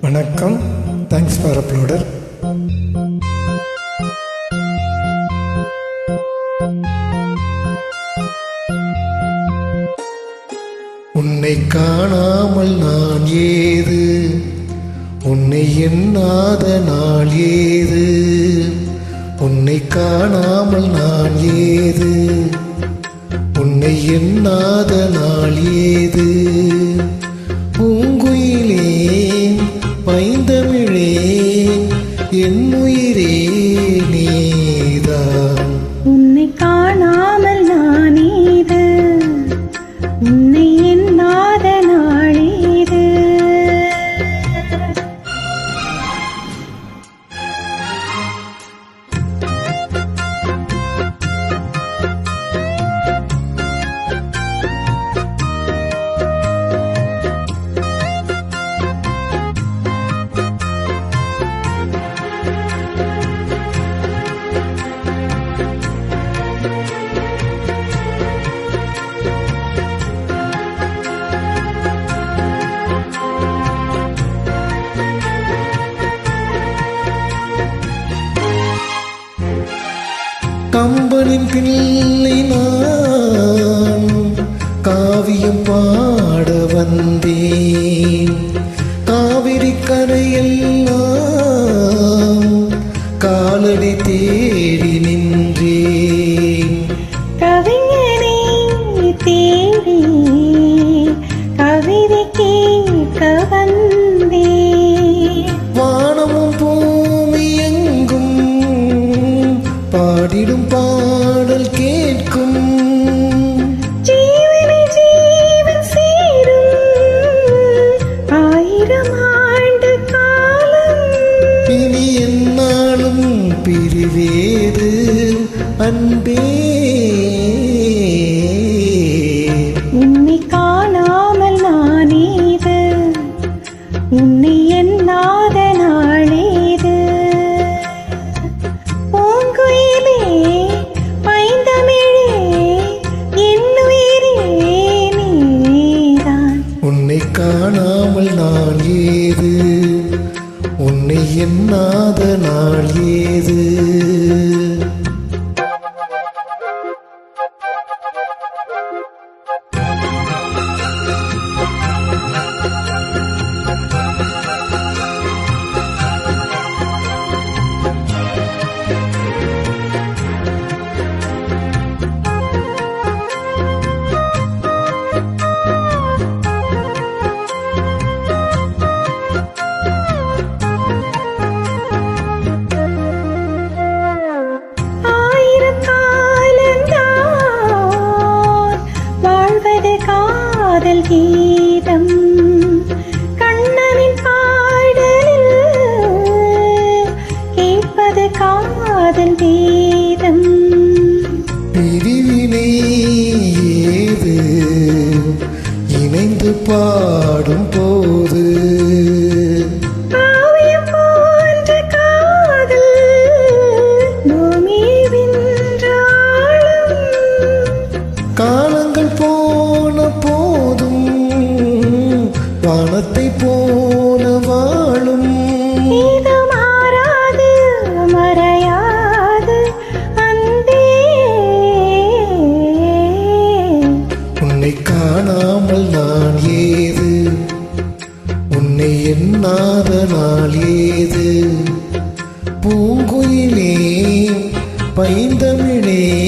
வணக்கம். Thanks for uploader உன்னை காணாமல் நான் ஏது? உன்னை எண்ணாத நாள் ஏது? உன்னை காணாமல் நான் ஏது? உன்னை எண்ணாத நாள் ஏது? உயிரே நீதான். நான். காவியம் பாட வந்தேன். காவிரி கரையெல்லாம் காலடி தேடி நின்றேன். கவிஞனை தேடி கவிதை கேட்க வந்தே வானமும் பூமி எங்கும் பாடிடும் பாடல் காணாமல் நாள் ஏது? உன்னை எண்ணாத நாள் ஏது? கீதம் கண்ணனின் பாடலில் கேட்பது காதல் வேதம். பிரிவினை ஏது? இணைந்து பாடும் வானத்தை போல வாழும். இது மாறாது மறையாது. அன்பே. உன்னை காணாமல் நான் ஏது? உன்னை எண்ணாத நாள் ஏது? பூங்குயிலே பைந்தமிழே.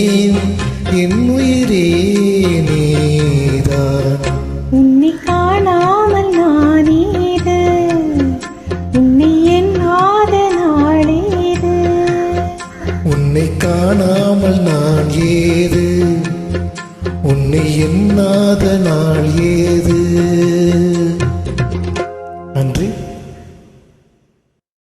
உன்னை எண்ணாத நாள் ஏது?